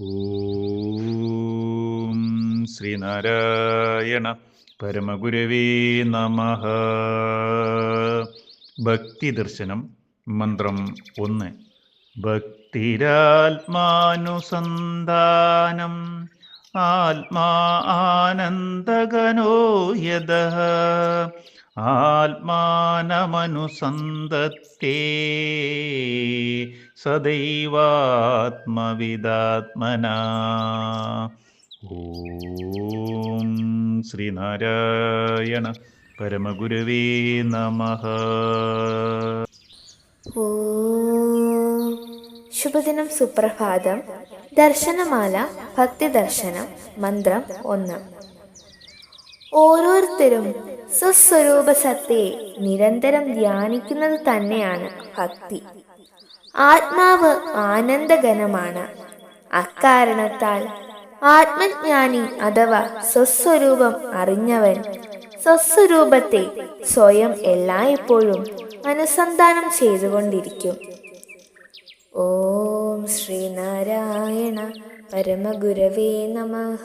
ഓം ശ്രീനാരായണ പരമഗുരവേ നമ ഭക്തി ദർശനം മന്ത്രം ഒന്ന്। ഭക്തിരാത്മാനുസന്ധാനം। ആത്മാ ആനന്ദഗനോ യദ ആത്മാനമനുസന്ധത്തെ സദൈവാത്മവിദാത്മന. ഓം ശ്രീനാരായണ പരമഗുരുവേ നമ. ശുഭദിനം സുപ്രഭാതം. ദർശനമാല ഭക്തി ദർശനം മന്ത്രം ഒന്ന്. ഓരോരുത്തരും സ്വസ്വരൂപ സത്തയെ നിരന്തരം ധ്യാനിക്കുന്നത് തന്നെയാണ് ഭക്തി. ആത്മാവ് ആനന്ദഘനമാണ്. അക്കാരണത്താൽ ആത്മജ്ഞാനി അഥവാ സ്വസ്വരൂപം അറിഞ്ഞവൻ സ്വസ്വരൂപത്തെ സ്വയം എല്ലായ്പ്പോഴും അനുസന്ധാനം ചെയ്തുകൊണ്ടിരിക്കും. ഓം ശ്രീനാരായണ പരമഗുരവേ നമഃ.